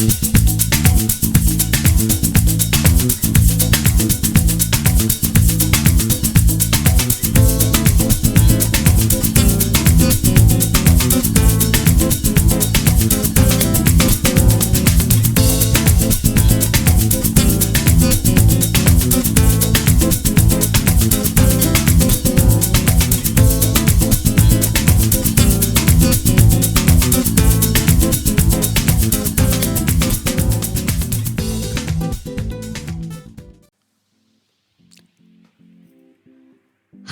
Thank、you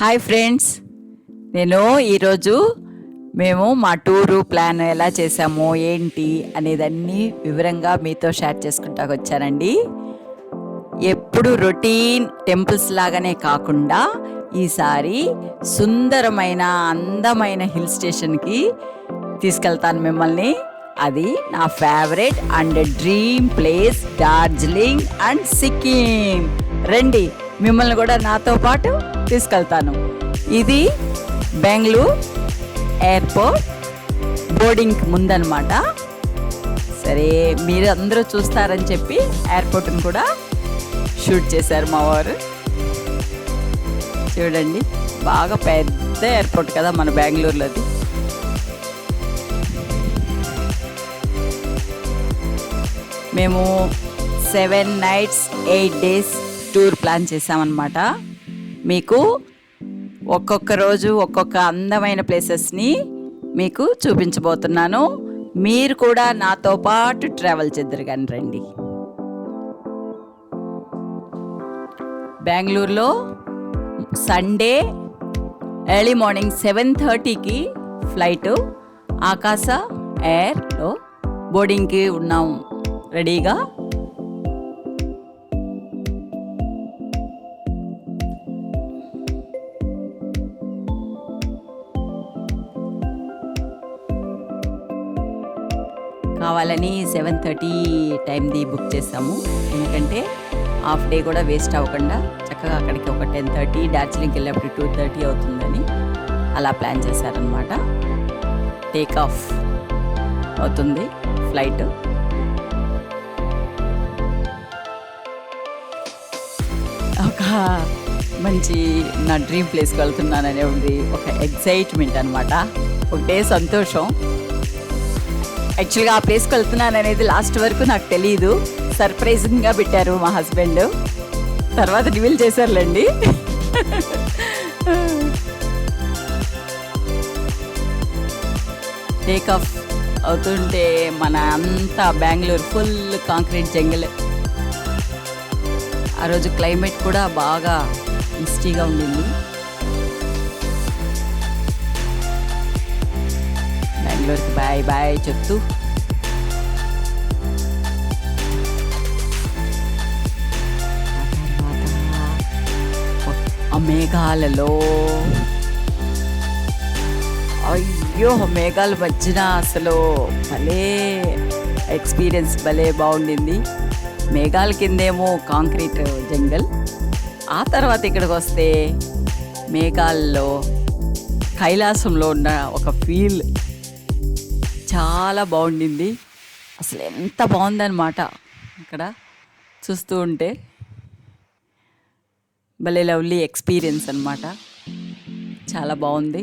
hi friends నేను ఈరోజు మేము మా టూరు ప్లాన్ ఎలా చేసాము ఏంటి అనేదన్నీ వివరంగా మీతో షేర్ చేసుకుంటా వచ్చానండి. ఎప్పుడు రొటీన్ టెంపుల్స్ లాగానే కాకుండా ఈసారి సుందరమైన అందమైన హిల్ స్టేషన్కి తీసుకెళ్తాను మిమ్మల్ని. అది నా favourite and dream place Darjeeling and Sikkim. రండి. మిమ్మల్ని కూడా నాతో పాటు తీసుకెళ్తాను. ఇది బెంగళూరు ఎయిర్పోర్ట్ బోర్డింగ్ ముందనమాట. సరే మీరు అందరూ చూస్తారని చెప్పి ఎయిర్పోర్ట్ని కూడా షూట్ చేశారు మా వారు. చూడండి బాగా పెద్ద ఎయిర్పోర్ట్ కదా మన బెంగళూరులోది మేము seven nights eight days tour plan చేసామన్నమాట మీకు ఒక్కొక్క రోజు ఒక్కొక్క అందమైన ప్లేసెస్ని మీకు చూపించబోతున్నాను. మీరు కూడా నాతో పాటు ట్రావెల్ చేద్దరు కానీ రండి. బెంగళూరులో సండే ఎర్లీ మార్నింగ్ సెవెన్ థర్టీకి ఫ్లైట్ ఆకాశ ఎయిర్లో బోర్డింగ్కి ఉన్నాం. రెడీగా? కావాలని సెవెన్ థర్టీ టైంది బుక్ చేసాము. ఎందుకంటే హాఫ్ డే కూడా వేస్ట్ అవ్వకుండా చక్కగా అక్కడికి ఒక టెన్ థర్టీ డార్జిలింగ్కి వెళ్ళేప్పుడు టూ థర్టీ అవుతుందని అలా ప్లాన్ చేశారనమాట టేక్ ఆఫ్ అవుతుంది ఫ్లైట్. ఒక మంచి నా డ్రీమ్ ప్లేస్కి వెళ్తున్నాననే ఉంది. ఒక ఎగ్జైట్మెంట్ అనమాట ఒకటే సంతోషం. యాక్చువల్గా ఆ ప్లేస్కి వెళ్తున్నాను అనేది లాస్ట్ వరకు నాకు తెలియదు సర్ప్రైజింగ్గా పెట్టారు మా హస్బెండ్ తర్వాత రివీల్ చేశారులేండి. టేక్ ఆఫ్ అవుతుంటే మన అంతా బెంగళూరు ఫుల్ కాంక్రీట్ జంగిల్ ఆ రోజు క్లైమేట్ కూడా బాగా మిస్టీగా ఉండింది. బెంగళూరుకి బాయ్ బాయ్ చెప్తూ. ఆ మేఘాలలో అయ్యో మేఘాల మధ్యన అసలు భలే ఎక్స్పీరియన్స్ భలే బాగుండింది. మేఘాల కిందేమో కాంక్రీట్ జంగల్ ఆ తర్వాత ఇక్కడికి వస్తే మేఘాల్లో కైలాసంలో ఉన్న ఒక ఫీల్ చాలా బాగుండింది. అసలు ఎంత బాగుందన్నమాట ఇక్కడ చూస్తూ ఉంటే. భలే లవ్లీ ఎక్స్పీరియన్స్ అనమాట చాలా బాగుంది.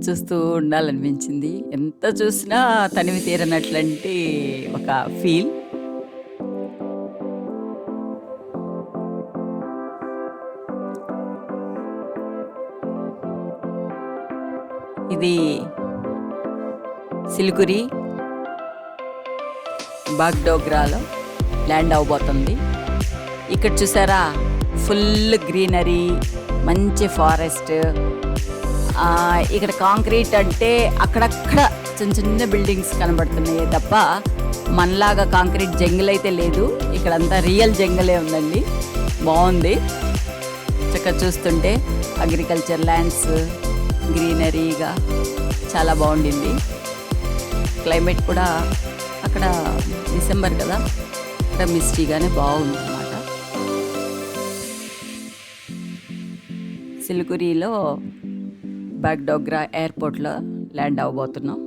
చూస్తూ ఉండాలనిపించింది. ఎంత చూసినా తనివి తీరనట్లాంటి ఒక ఫీల్. ఇది సిలిగురి బాగ్డోగ్రాలో ల్యాండ్ అవబోతుంది. ఇక్కడ చూసారా? ఫుల్ గ్రీనరీ మంచి ఫారెస్ట్. ఇక్కడ కాంక్రీట్ అంటే అక్కడక్కడ చిన్న చిన్న బిల్డింగ్స్ కనబడుతున్నాయి తప్ప మనలాగా కాంక్రీట్ జంగిల్ అయితే లేదు. ఇక్కడంతా రియల్ జంగలే ఉందండి. బాగుంది. చక్కగా చూస్తుంటే అగ్రికల్చర్ ల్యాండ్స్ గ్రీనరీగా చాలా బాగుండింది. క్లైమేట్ కూడా అక్కడ డిసెంబర్ కదా అక్కడ మిస్టీగానే బాగుంది అన్నమాట సిలిగురిలో బాగ్డోగ్రా ఎయిర్పోర్ట్లో ల్యాండ్ అవ్వబోతున్నాం.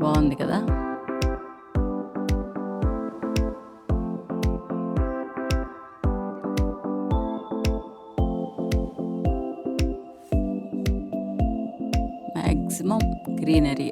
బాగుంది కదా? మ్యాక్సిమం గ్రీనరీ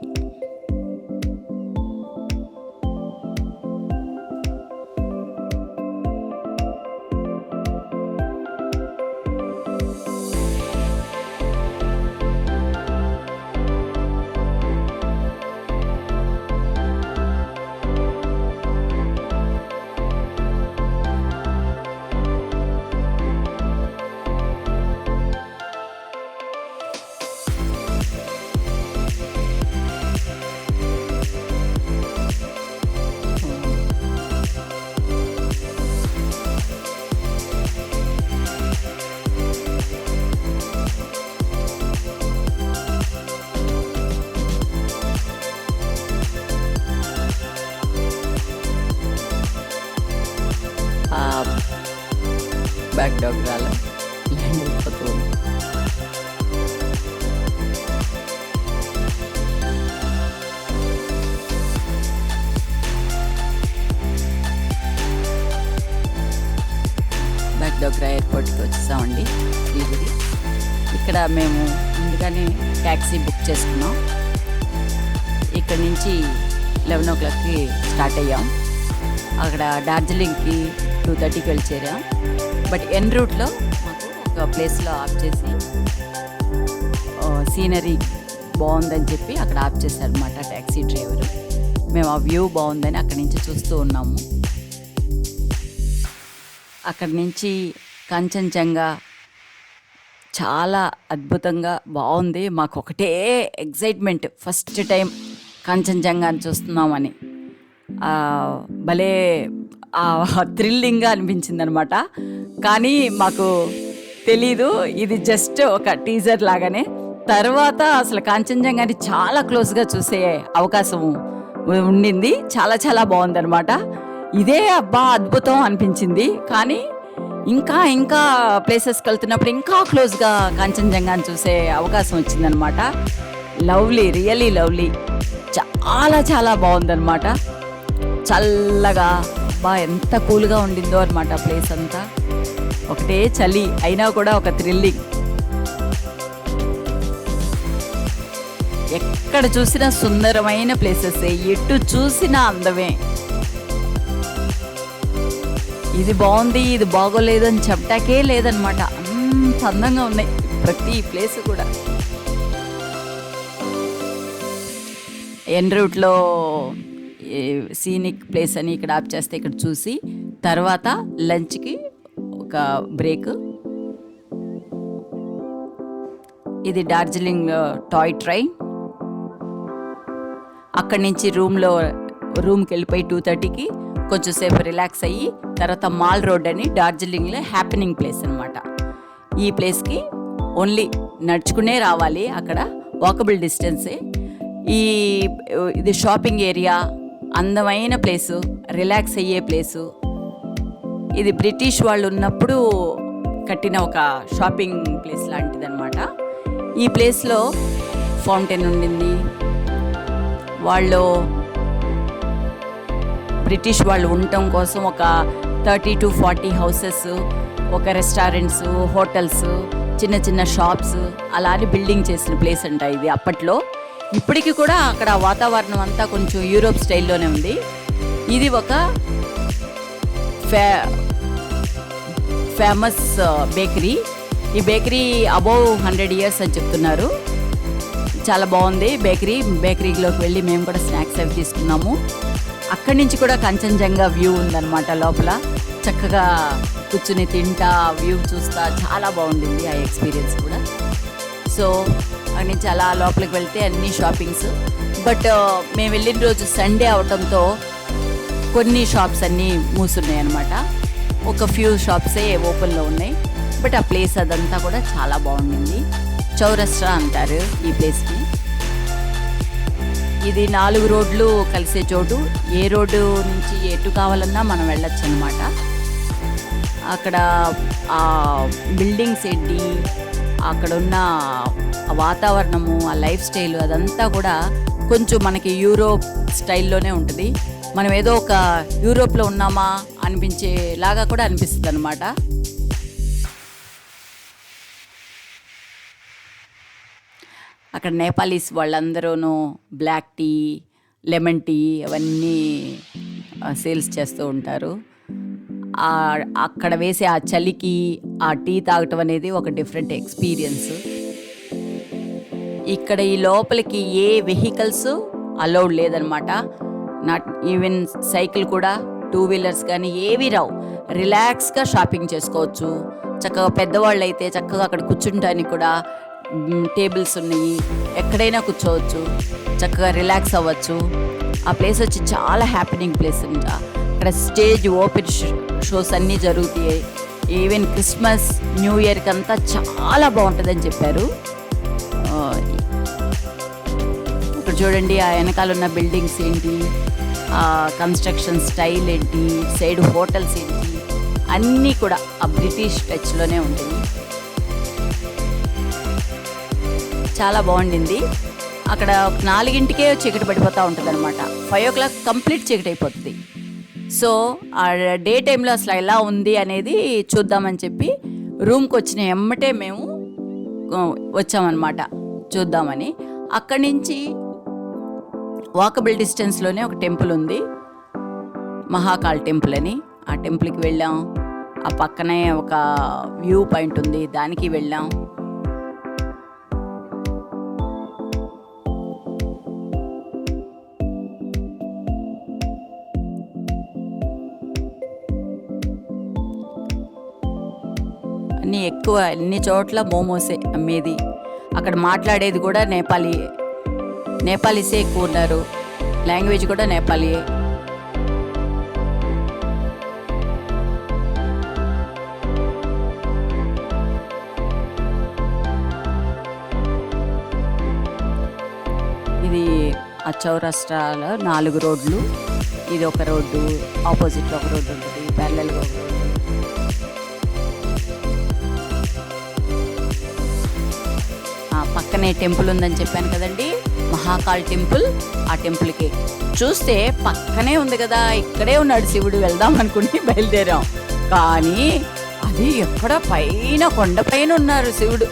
మేము అందుకని ట్యాక్సీ బుక్ చేసుకున్నాం. ఇక్కడ నుంచి లెవెన్ ఓ క్లాక్కి స్టార్ట్ అయ్యాం. అక్కడ డార్జిలింగ్కి టూ థర్టీకి వెళ్ళి చేరాం బట్ ఎన్ రూట్లో మాకు ఒక ప్లేస్లో ఆఫ్ చేసి సీనరీ బాగుందని చెప్పి అక్కడ ఆఫ్ చేశారనమాట ట్యాక్సీ డ్రైవర్. మేము ఆ వ్యూ బాగుందని అక్కడి నుంచి చూస్తూ ఉన్నాము. అక్కడి నుంచి కంచంజంగా చాలా అద్భుతంగా బాగుంది. మాకు ఒకటే ఎగ్జైట్మెంట్ ఫస్ట్ టైం కంచంజంగాని చూస్తున్నామని భలే థ్రిల్లింగ్గా అనిపించింది అనమాట కానీ మాకు తెలీదు. ఇది జస్ట్ ఒక టీజర్ లాగానే. తర్వాత అసలు కాంచనజంగాని చాలా క్లోజ్గా చూసే అవకాశం ఉండింది. చాలా చాలా బాగుందనమాట. ఇదే అబ్బా అద్భుతం అనిపించింది. కానీ ఇంకా ఇంకా ప్లేసెస్కి వెళ్తున్నప్పుడు ఇంకా క్లోజ్గా కాంచనజంగాని చూసే అవకాశం వచ్చిందనమాట లవ్లీ రియలీ లవ్లీ చాలా చాలా బాగుందనమాట చల్లగా బా ఎంత కూల్గా ఉండిందో అనమాట ప్లేస్ అంతా. ఒకటే చలి అయినా కూడా ఒక థ్రిల్లింగ్ ఎక్కడ చూసినా సుందరమైన ప్లేసెస్ ఎటు చూసినా అందమే. ఇది బాగుంది ఇది బాగోలేదు అని చెప్పటాకే లేదనమాట. అంత అందంగా ఉన్నాయి ప్రతి ప్లేస్ కూడా. ఎన్ రూట్లో సీనిక్ ప్లేస్ అని ఇక్కడ ఆప్ చేస్తే ఇక్కడ చూసి తర్వాత లంచ్కి ఒక బ్రేక్ ఇది డార్జిలింగ్ టాయ్ ట్రైన్ అక్కడి నుంచి రూమ్లో రూమ్కి వెళ్ళిపోయి టూ థర్టీకి కొంచెంసేపు రిలాక్స్ అయ్యి తర్వాత మాల్ రోడ్ అని డార్జిలింగ్లో హ్యాపెనింగ్ ప్లేస్ అనమాట ఈ ప్లేస్కి ఓన్లీ నడుచుకునే రావాలి అక్కడ వాకబుల్ డిస్టెన్సే ఈ ఇది షాపింగ్ ఏరియా అందమైన ప్లేసు రిలాక్స్ అయ్యే ప్లేసు ఇది బ్రిటిష్ వాళ్ళు ఉన్నప్పుడు కట్టిన ఒక షాపింగ్ ప్లేస్ లాంటిదనమాట ఈ ప్లేస్లో ఫౌంటైన్ ఉండింది. వాళ్ళు బ్రిటిష్ వాళ్ళు ఉండటం కోసం ఒక థర్టీ టు ఫార్టీ హౌసెస్ ఒక రెస్టారెంట్స్ హోటల్స్ చిన్న చిన్న షాప్స్ అలా అని బిల్డింగ్ చేసిన ప్లేస్ అంట ఇది అప్పట్లో. ఇప్పటికీ కూడా అక్కడ వాతావరణం అంతా కొంచెం యూరోప్ స్టైల్లోనే ఉంది. ఇది ఒక ఫే ఫేమస్ బేకరీ. ఈ బేకరీ అబోవ్ హండ్రెడ్ ఇయర్స్ అని చెప్తున్నారు. చాలా బాగుంది బేకరీ. బేకరీలోకి వెళ్ళి మేము కూడా స్నాక్స్ అవి తీసుకున్నాము. అక్కడి నుంచి కూడా కంచంజంగా వ్యూ ఉందన్నమాట లోపల. చక్కగా కూర్చుని తింటా వ్యూ చూస్తా చాలా బాగుండింది ఆ ఎక్స్పీరియన్స్ కూడా. సో అక్కడి నుంచి అలా లోపలికి వెళ్తే అన్ని షాపింగ్స్. బట్ మేము వెళ్ళిన రోజు సండే అవటంతో కొన్ని షాప్స్ అన్నీ మూసున్నాయి అనమాట ఒక ఫ్యూ షాప్సే ఓపెన్లో ఉన్నాయి. బట్ ఆ ప్లేస్ అదంతా కూడా చాలా బాగుండింది. చౌరస్ట్రా అంటారు ఈ ప్లేస్ని ఇది నాలుగు రోడ్లు కలిసే చోటు. ఏ రోడ్డు నుంచి ఎటు కావాలన్నా మనం వెళ్ళొచ్చు అనమాట అక్కడ ఆ బిల్డింగ్స్ ఏంటి అక్కడ ఉన్న వాతావరణము ఆ లైఫ్ స్టైల్ అదంతా కూడా కొంచెం మనకి యూరోప్ స్టైల్లోనే ఉంటుంది. మనం ఏదో ఒక యూరోప్లో ఉన్నామా అనిపించేలాగా కూడా అనిపిస్తుంది అనమాట అక్కడ నేపాలీస్ వాళ్ళందరూనూ బ్లాక్ టీ లెమన్ టీ అవన్నీ సేల్స్ చేస్తూ ఉంటారు. అక్కడ వేసే ఆ చలికి ఆ టీ తాగటం అనేది ఒక డిఫరెంట్ ఎక్స్పీరియన్స్. ఇక్కడ ఈ లోపలికి ఏ వెహికల్స్ అలౌడ్ లేదనమాట. నాట్ ఈవెన్ సైకిల్ కూడా టూ వీలర్స్ కానీ ఏవి రావు. రిలాక్స్గా షాపింగ్ చేసుకోవచ్చు. చక్కగా పెద్దవాళ్ళు అయితే చక్కగా అక్కడ కూర్చుంటానికి కూడా టేబుల్స్ ఉన్నాయి. ఎక్కడైనా కూర్చోవచ్చు. చక్కగా రిలాక్స్ అవ్వచ్చు. ఆ ప్లేస్ వచ్చి చాలా హ్యాపీనింగ్ ప్లేస్ అంట. అక్కడ స్టేజ్ ఓపెన్ షోస్ అన్నీ జరుగుతాయి. ఈవెన్ క్రిస్మస్ న్యూ ఇయర్కి అంతా చాలా బాగుంటుందని చెప్పారు. ఇప్పుడు ఇక్కడ చూడండి ఆ వెనకాల ఉన్న బిల్డింగ్స్ ఏంటి? ఆ కన్స్ట్రక్షన్ స్టైల్ ఏంటి? సైడ్ హోటల్స్ ఏంటి? అన్నీ కూడా ఆ బ్రిటిష్ టచ్లోనే ఉంటుంది చాలా బాగుండింది. అక్కడ నాలుగింటికే చీకటి పడిపోతూ ఉంటుంది అనమాట ఫైవ్ ఓ క్లాక్ కంప్లీట్ చీకటి అయిపోతుంది సో ఆ డే టైంలో అసలు ఎలా ఉంది అనేది చూద్దామని చెప్పి రూమ్కి వచ్చిన ఎమ్మటే మేము వచ్చామన్నమాట. చూద్దామని. అక్కడి నుంచి వాకబుల్ డిస్టెన్స్లోనే ఒక టెంపుల్ ఉంది. మహాకాల్ టెంపుల్ అని. ఆ టెంపుల్కి వెళ్ళాం. ఆ పక్కనే ఒక వ్యూ పాయింట్ ఉంది. దానికి వెళ్ళాం. అన్నీ ఎక్కువ అన్ని చోట్ల మోమోసే అమ్మేది. అక్కడ మాట్లాడేది కూడా నేపాలీ నేపాలీసే ఎక్కువ ఉన్నారు. లాంగ్వేజ్ కూడా నేపాలీయే ఇది ఆ చౌరస్టాలో నాలుగు రోడ్లు. ఇది ఒక రోడ్డు ఆపోజిట్లో ఒక రోడ్డు ఉంటుంది. ప్యారలల్గా ఒక రోడ్డు. పక్కనే టెంపుల్ ఉందని చెప్పాను కదండి. మహాకాళ్ టెంపుల్. ఆ టెంపుల్కి చూస్తే పక్కనే ఉంది కదా ఇక్కడే ఉన్నాడు శివుడు వెళ్దాం అనుకుని బయలుదేరాం. కానీ అది ఎక్కడ పైన కొండపైన ఉన్నారు శివుడు.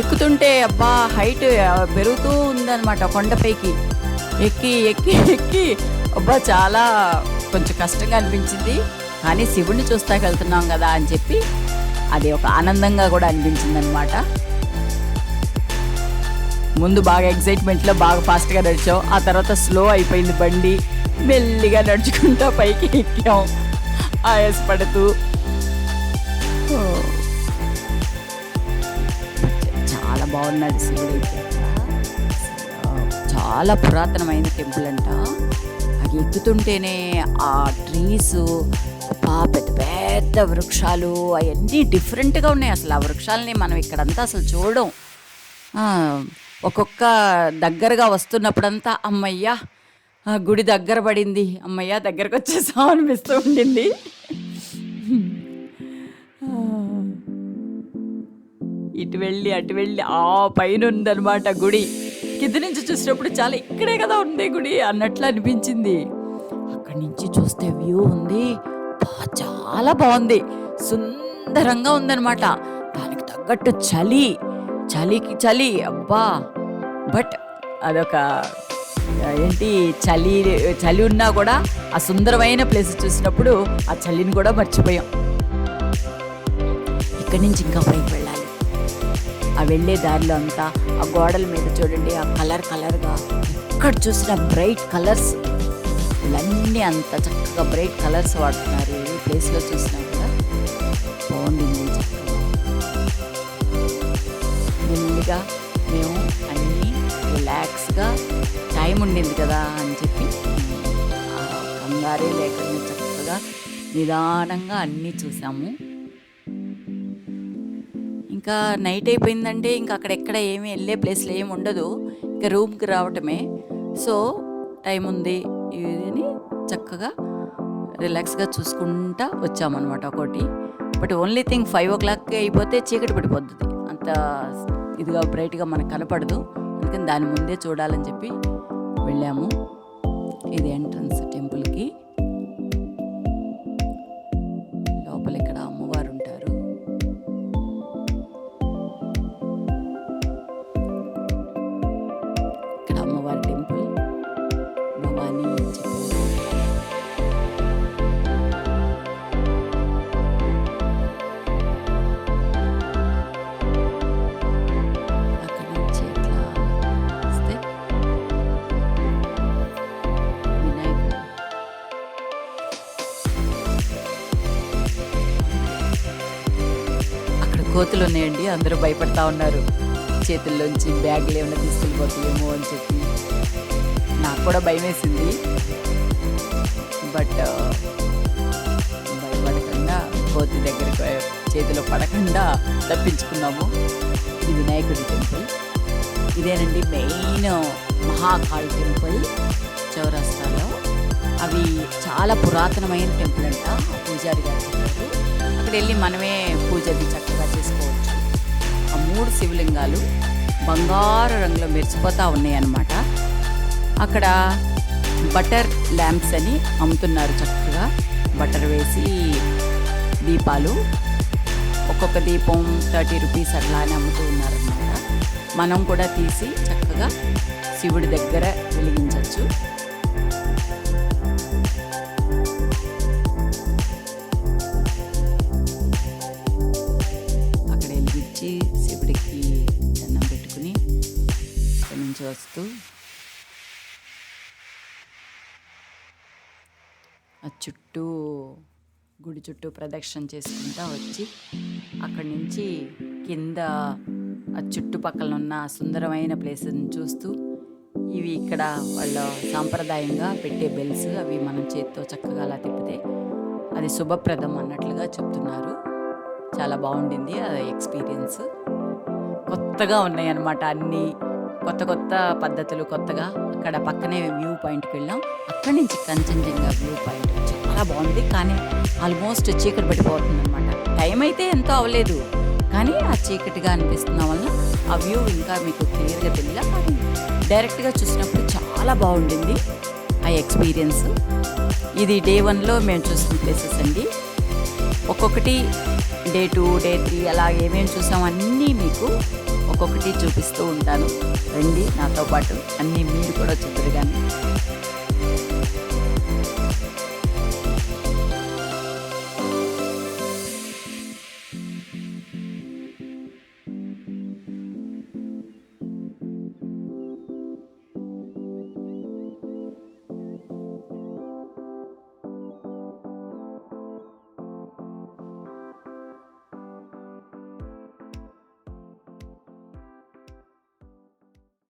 ఎక్కుతుంటే అబ్బా హైట్ పెరుగుతూ ఉందన్నమాట కొండపైకి ఎక్కి ఎక్కి ఎక్కి. అబ్బా చాలా కొంచెం కష్టంగా అనిపించింది. కానీ శివుడిని చూస్తాకెళ్తున్నాం కదా అని చెప్పి అది ఒక ఆనందంగా కూడా అనిపించింది అనమాట ముందు బాగా ఎగ్జైట్మెంట్లో బాగా ఫాస్ట్గా నడిచాం ఆ తర్వాత స్లో అయిపోయింది బండి. మెల్లిగా నడుచుకుంటా పైకి ఎక్కాం. ఆయాసపడుతూ. పడుతూ చాలా బాగున్నాడు శివుడు చాలా పురాతనమైన టెంపుల్ అంట. అది ఎక్కుతుంటేనే ఆ ట్రీస్ పెద్ద పెద్ద వృక్షాలు అవన్నీ డిఫరెంట్గా ఉన్నాయి. అసలు ఆ వృక్షాలని మనం ఇక్కడంతా అసలు చూడడం. ఒక్కొక్క దగ్గరగా వస్తున్నప్పుడంతా అమ్మయ్యా ఆ గుడి దగ్గర పడింది. అమ్మయ్యా దగ్గరకు వచ్చేసాం అనిపిస్తూ ఉండింది. ఇటు వెళ్ళి అటు వెళ్ళి ఆ పైన ఉందనమాట గుడి. కింద నుంచి చూసినప్పుడు చాలా ఇక్కడే కదా ఉంది గుడి అన్నట్లు అనిపించింది. అక్కడి నుంచి చూస్తే వ్యూ ఉంది. చాలా బాగుంది. సుందరంగా ఉందన్నమాట దానికి తగ్గట్టు చలి. చలికి చలి. అబ్బా! బట్ అదొక ఏంటి చలి చలి ఉన్నా కూడా ఆ సుందరమైన ప్లేస్ చూసినప్పుడు ఆ చలిని కూడా మర్చిపోయాం. ఇక్కడి నుంచి ఇంకా పైకి వెళ్ళాలి. ఆ వెళ్ళే దారిలో అంతా ఆ గోడల మీద చూడండి ఆ కలర్ కలర్గా ఎక్కడ చూసినా బ్రైట్ కలర్స్ ఇవన్నీ అంత చక్కగా బ్రైట్ కలర్స్ వాడుతున్నారు. ఏ ప్లేస్లో చూసినా కూడా బాగుంది చక్కగా. మెల్లిగా మేము అన్నీ రిలాక్స్గా టైం ఉండింది కదా అని చెప్పి కంగారే లేకుండా చక్కగా నిదానంగా అన్నీ చూసాము. ఇంకా నైట్ అయిపోయిందంటే ఇంకా అక్కడ ఎక్కడ ఏమీ వెళ్ళే ప్లేస్లో ఏమి ఉండదు. ఇంకా రూమ్కి రావటమే. సో టైం ఉంది ఇది అని చక్కగా రిలాక్స్గా చూసుకుంటా వచ్చామన్నమాట ఒకటి. బట్ ఓన్లీ థింగ్ ఫైవ్ ఓ క్లాక్కి అయిపోతే చీకటి పడిపోతుంది అంత ఇదిగా బ్రైట్గా మనకు కనపడదు. అందుకని దాని ముందే చూడాలని చెప్పి వెళ్ళాము. ఇది ఎంట్రన్స్ టెంపుల్కి. కోతులు ఉన్నాయండి అందరూ భయపడతా ఉన్నారు. చేతుల్లోంచి బ్యాగులు ఏమైనా తీసుకెళ్ళిపోతాయేమో అని చెప్పి. నాకు కూడా భయం వేసింది బట్ భయపడకుండా కోతి దగ్గరికి చేతిలో పడకుండా తప్పించుకున్నాము. ఇది వినాయకుడి టెంపుల్. ఇదేనండి మెయిన్ మహాకాళి టెంపుల్ చౌరస్తాలో. అవి చాలా పురాతనమైన టెంపుల్ అంట. పూజారి గారు అక్కడ వెళ్ళి మనమే పూజ చక్కగా చేసుకోవచ్చు. ఆ మూడు శివలింగాలు బంగారు రంగులో మెరిచిపోతూ ఉన్నాయన్నమాట. అక్కడ బటర్ ల్యాంప్స్ అని అమ్ముతున్నారు చక్కగా. బటర్ వేసి దీపాలు ఒక్కొక్క దీపం థర్టీ రూపీస్ అట్లా అని అమ్ముతూ ఉన్నారన్నమాట. మనం కూడా తీసి చక్కగా శివుడి దగ్గర వెలిగింది చుట్టూ ప్రదక్షిణ చేసుకుంటా వచ్చి అక్కడి నుంచి కింద ఆ చుట్టుపక్కల ఉన్న సుందరమైన ప్లేస్ని చూస్తూ ఇవి ఇక్కడ వాళ్ళ సాంప్రదాయంగా పెట్టే బెల్స్ అవి మనం చేతితో చక్కగా అలా తిప్పితే అది శుభప్రదం అన్నట్లుగా చెప్తున్నారు. చాలా బాగుండింది ఆ ఎక్స్పీరియన్స్. కొత్తగా ఉన్నాయన్నమాట అన్నీ. కొత్త కొత్త పద్ధతులు కొత్తగా. అక్కడ పక్కనే వ్యూ పాయింట్కి వెళ్ళాం. అక్కడి నుంచి కంచన్జంగా వ్యూ పాయింట్. చాలా బాగుంది. కానీ ఆల్మోస్ట్ చీకటి పడిపోతుంది అనమాట టైం అయితే ఎంతో అవ్వలేదు. కానీ ఆ చీకటిగా అనిపిస్తున్న వల్ల ఆ వ్యూ ఇంకా మీకు క్లియర్గా తెలియదు కానీ డైరెక్ట్గా చూసినప్పుడు చాలా బాగుండింది ఆ ఎక్స్పీరియన్స్. ఇది డే వన్లో మేము చూసిన ప్లేసెస్ అండి. ఒక్కొక్కటి డే టూ డే త్రీ అలా ఏమేమి చూసాం అన్నీ మీకు ఒక్కొక్కటి చూపిస్తూ ఉంటాను. రండి నాతో పాటు అన్నీ మీరు కూడా చూద్దరు కానీ